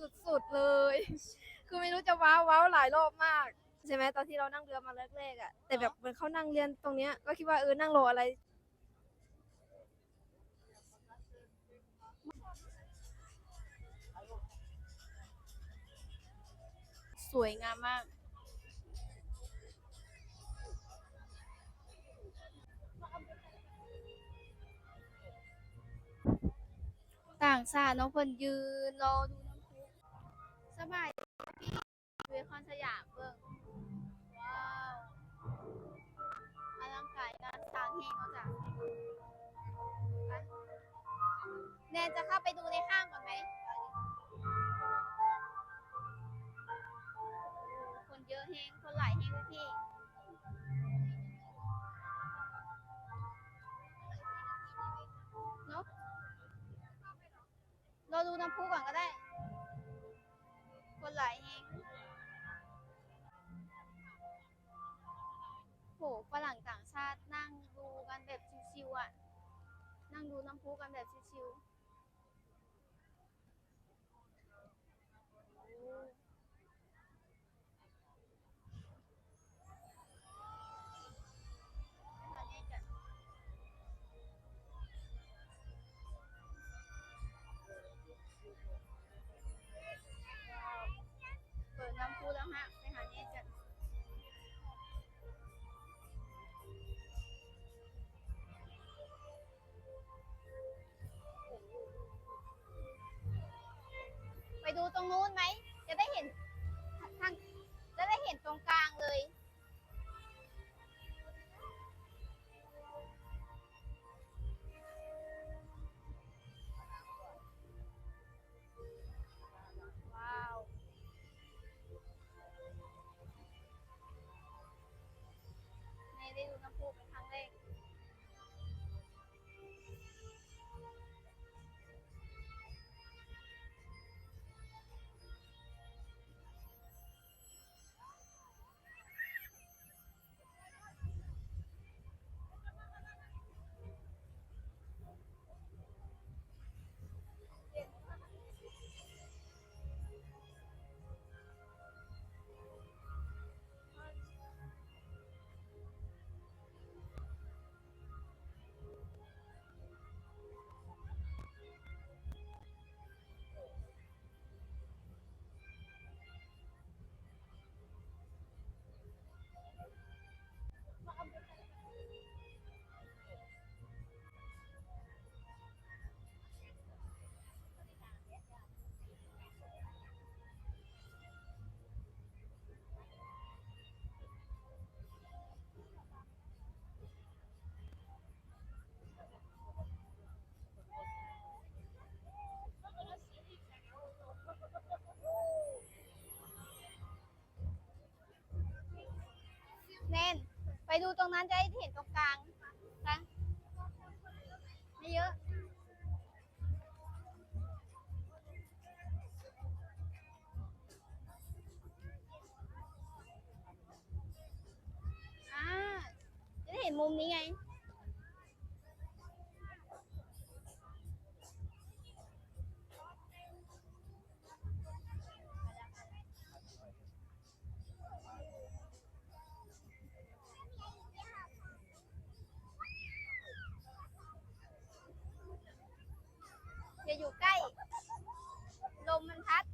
สุดๆเลย คือไม่รู้จะว้าวว้าวหลายรอบมากใช่ไหมตอนที่เรานั่งเรือมาแรกๆอะแต่แบบเหมือนเขานั่งเรียนตรงเนี้ยก็คิดว่าเออนั่งรออะไร สวยงามมาก ต่างชาติเน้องเพิ่นยืนรอดู สบายพี่เวคอนสยามเบิ่งว้าวอลังการงานสร้างเฮงเนาจ้ะไปแนนจะเข้าไปดูในห้างก่อนไหม คนเยอะแฮงคนหลายแฮงพี่ เนาะเราดูน้ำพุก่อนก็ได้ คนหลายแฮงโหฝรั่งต่างชาตินั่งดูกันแบบชิวๆอะ นั่งดูน้ำพุกันแบบชิวๆ ตรงนู้นไหมจะได้เห็น ไปดูตรงนั้นจะได้เห็นตรงกลางนะไม่เยอะอ่าจะได้เห็นมุมนี้ไง อยู่ใกล้ ลมมันพัด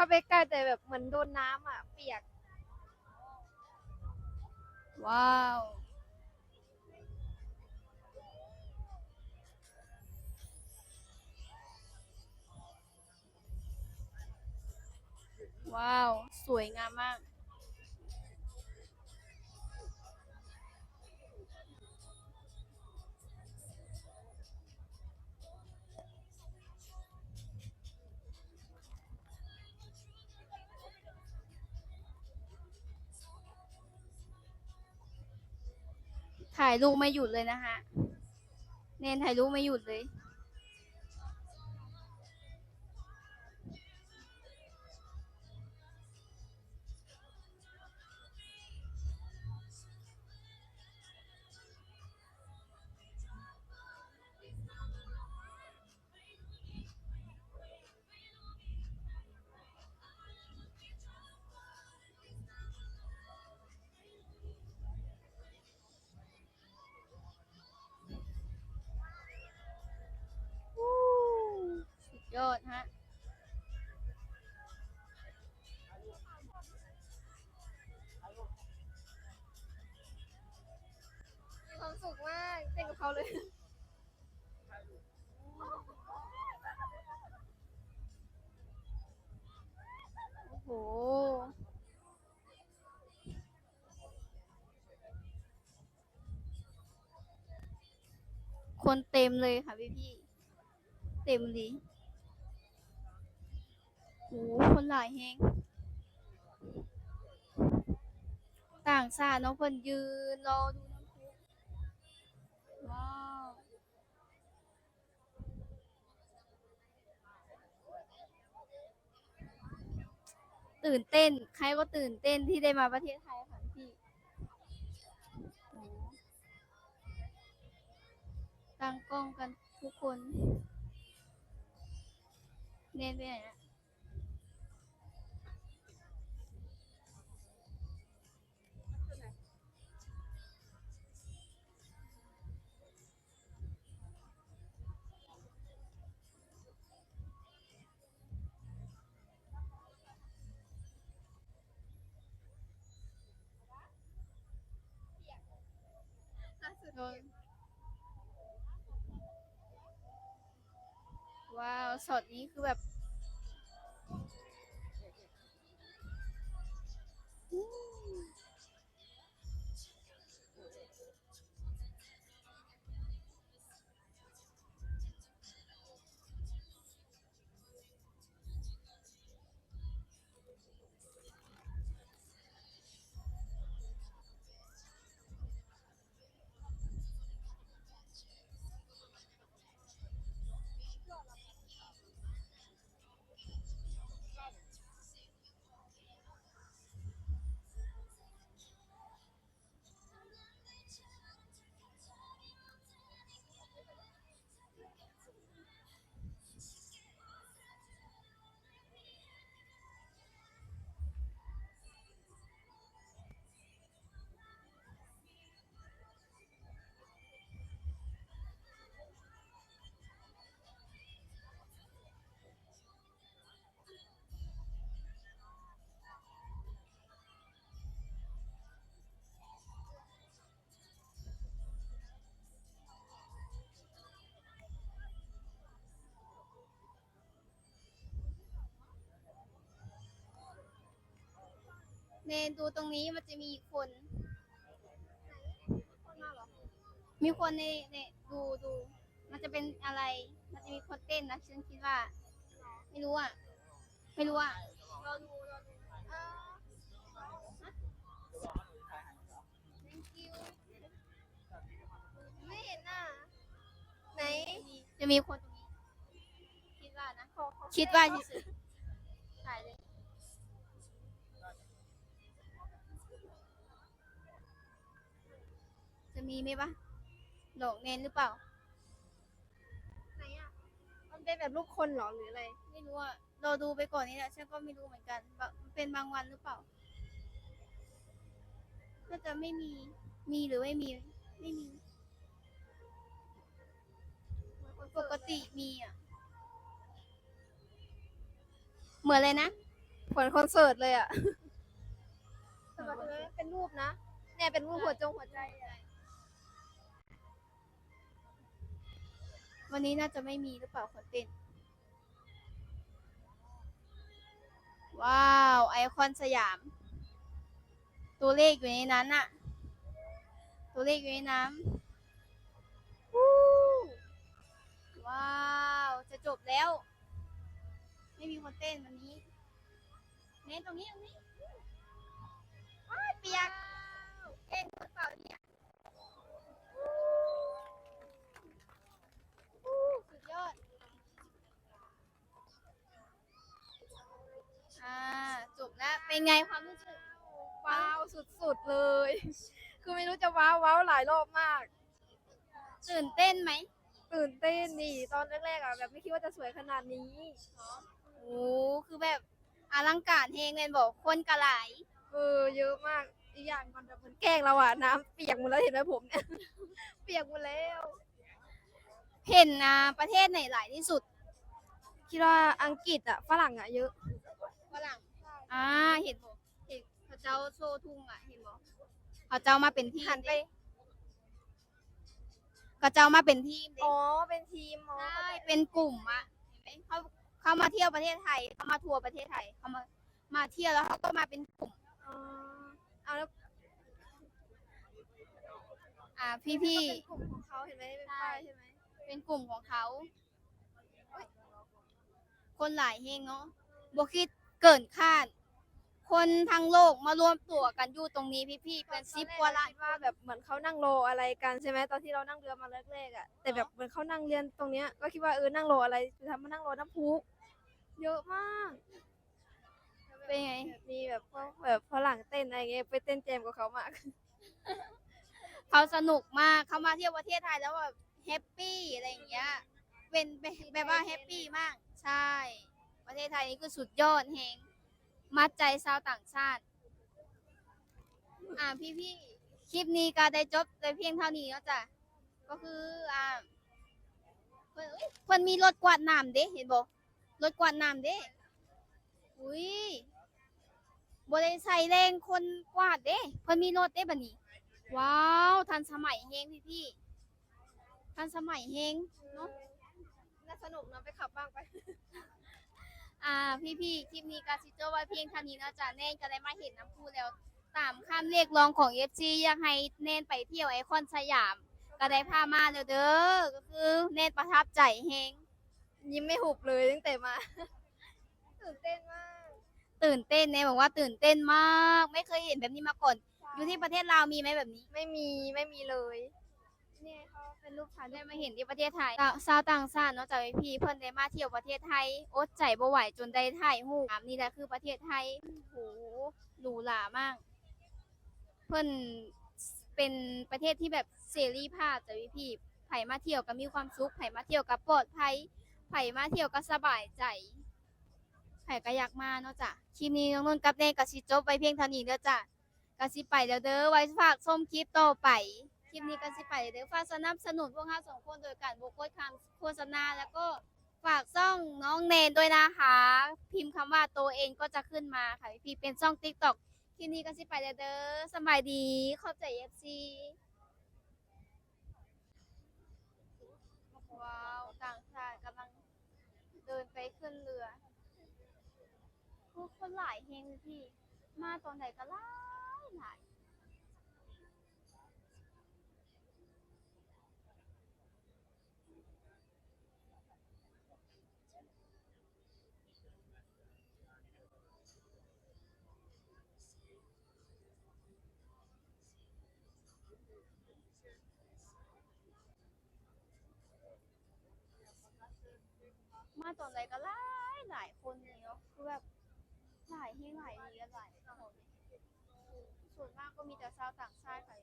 เข้าไปใกล้แต่แบบเหมือนโดนน้ำอะ เปียก ว้าว ว้าว สวยงามมาก ถ่ายรูปไม่หยุดเลยนะคะ เนนถ่ายรูปไม่หยุดเลย คนเต็มเลยค่ะพี่พี่เต็มดีโอ้โหคนหลายแฮงต่างชาติเนาะเพิ่นยืนรอดูน้ำพุว้าวตื่นเต้น ใครก็ตื่นเต้นที่ได้มาประเทศไทย ตั้งกล้องกันทุกคนเน้นไปไหนนะโดน ว้าวสดนี้คือแบบ เนนดูตรงนี้มันจะมีคนคนมาหรอ มีคนในในดูดู มันจะเป็นอะไร มันจะมีคนเต้นนะฉันคิดว่า ไม่รู้อะ ไม่รู้อะรอดูรอดูเออ thank you ไม่เห็นน่ะ ไหน จะมีคนตรงนี้ คิดว่านะ คิดว่าเฉยๆถ่ายเลย จะมีไหมปะหลอกเนนหรือเปล่า ไหนอะ มันเป็นแบบรูปคนเหรอหรืออะไร ไม่รู้อะรอดูไปก่อนนี่แหละฉันก็ไม่รู้เหมือนกันว่ามันเป็นบางวันหรือเปล่าก็จะไม่มีมีหรือไม่มี ไม่มี ปกติมีอะ เหมือนเลยนะเหมือนคอนเสิร์ตเลยอะ แต่แบบนี้เป็นรูปนะ เนี่ยเป็นรูปหัวจงหัวใจอะ วันนี้น่าจะไม่มีหรือเปล่าคนเต้น ว้าว ไอคอนสยาม ตัวเลขอยู่ในนั้นอะตัวเลขอยู่ในน้ำวู้ว้าว จะจบแล้ว ไม่มีคนเต้นวันนี้ เน้นตรงนี้ตรงนี้ว้ายเปียกเต้นหรือเปล่าเนี่ย เป็นไงความรู้สึก ว้าวสุดๆเลย คือไม่รู้จะว้าวว้าวหลายรอบมาก ตื่นเต้นไหมตื่นเต้นนี่ตอนแรกๆอะแบบไม่คิดว่าจะสวยขนาดนี้โอ้คือแบบอลังการเฮงเลยบอกคนกระไหลายเออเยอะมากอีกอย่างมันแบบเหมือนแกล้งเราอะน้ำเปียกหมดแล้วเห็นไหมผมเนี่ย เปียกหมดแล้ว เห็นนะประเทศไหนหลายที่สุด คิดว่าอังกฤษอะฝรั่งอะเยอะฝรั่ง อ่าเห็นบอกเห็นเขาเจ้าโซทุ่งอะเห็นบอกเขาเจ้ามาเป็นทีมหันไป เขาเจ้ามาเป็นทีมเด้อ๋อ เป็นทีมอ๋อใช่เป็นกลุ่มอะเห็นไหมเขาเขามาเที่ยวประเทศไทยเขามาทัวร์ประเทศไทยเขามามาเที่ยวแล้วเขาก็มาเป็นกลุ่ม อ๋อเอาแล้วอ่าพี่พี่ เป็นกลุ่มของเขาเห็นไหมเป็นป้ายใช่ไหมๆ เป็นกลุ่มของเขาเอ้ยคนหลายเฮงเนาะบวคิดเกินคาด คนทั้งโลกมารวมตัวกันอยู่ตรงนี้พี่พี่ๆเป็นสิบกว่าล้านคิดว่าแบบเหมือนเขานั่งรออะไรกันใช่ไหมตอนที่เรานั่งเรือมาแรกๆอะแต่แบบเหมือนเขานั่งเรียนตรงเนี้ยก็คิดว่าเออนั่งรออะไรจะทำมานั่งรอน้ำพุเยอะมาก เป็นไงมีแบบพวกแบบฝรั่งเต้นอะไรเงี้ยไปเต้นแจมกับเขามาก เขาสนุกมากเขามาเที่ยวประเทศไทยแล้วแบบแฮปปี้อะไรอย่างเงี้ยเป็นเป็นแบบว่าแฮปปี้มาก ใช่ ประเทศไทยนี่คือสุดยอดเฮง มัดใจชาวต่างชาติ อ่าพี่พี่ๆคลิปนี้ก็ได้จบแต่เพียงเท่านี้แล้วจ้ะก็คืออ่าเพิ่นเอ้ยเพิ่นมีรถกวาดน้ำเด้เห็นบ่รถกวาดน้ำเด้อุ้ยบ่ได้ใส่แรงคนกวาดเด้เพิ่นมีรถเด้บัดนี้ ว้าวทันสมัยเฮงพี่พี่ๆทันสมัยเฮงเนาะน่าสนุกนะไปขับบ้างไป อ่าพี่พี่ๆคลิปนี้ก็สิจบไว้เพียงเท่านี้เนาะจ้ะแน่นก็ได้มาเห็นน้ำพุแล้ว ตามคำเรียกร้องของ FC อยากให้แน่นไปเที่ยวไอคอนสยาม ก็ได้พามาแล้วเด้อก็คือแน่นประทับใจเฮงยิ้มไม่หุบเลยตั้งแต่มา ตื่นเต้นมาก ตื่นเต้นแน่บอกว่าตื่นเต้นมาก ไม่เคยเห็นแบบนี้มาก่อน อยู่ที่ประเทศลาวมีไหมแบบนี้ ไม่มีไม่มีเลย เนี่ย เป็นลูกค้าได้มาเห็นที่ประเทศไทยชาวต่างชาติเนาะจากพี่เพิ่นได้มาเที่ยวประเทศไทย อดใจบ่ไหวจนได้ถ่ายรูปนี่แหละคือประเทศไทยโหหรูหรามาก เพิ่นเป็นประเทศที่แบบเสรีภาพจากพี่พี่ไผมาเที่ยวก็มีความสุขไผมาเที่ยวก็ปลอดภัยไผมาเที่ยวก็สบายใจไผก็อยากมาเนาะจ้ะคลิปนี้น้องนนท์กับเน่ก็สิจบไปเพียงเท่านี้เด้อจ้ะก็สิไปแล้วเด้อไว้ฝากชมคลิปต่อไป คลิปนี้ก็สิไปเดี๋ยวฝากสนับสนุนพวกเราสองคนโดยการบกดคำโฆษณาแล้วก็ฝากซ่องน้องเนนด้วยนะคะ พิมพ์คำว่าตัวเองก็จะขึ้นมาค่ะพี่เป็นช่องติ๊กต็อกคลิปนี้ก็สิไปแล้วเด้อสบายดีขอบใจเอฟซีว้าวต่างชาติกำลังเดินไปขึ้นเรือผู้คนหลายเฮงพี่ มาตอนไหนก็หลายหลาย ตอนไหนก็หลายหลายคนเลยเนาะคือแบบหลายที่หลายดีกันหลายคนส่วนมากก็มีแต่ชาวต่างชาติค่ะ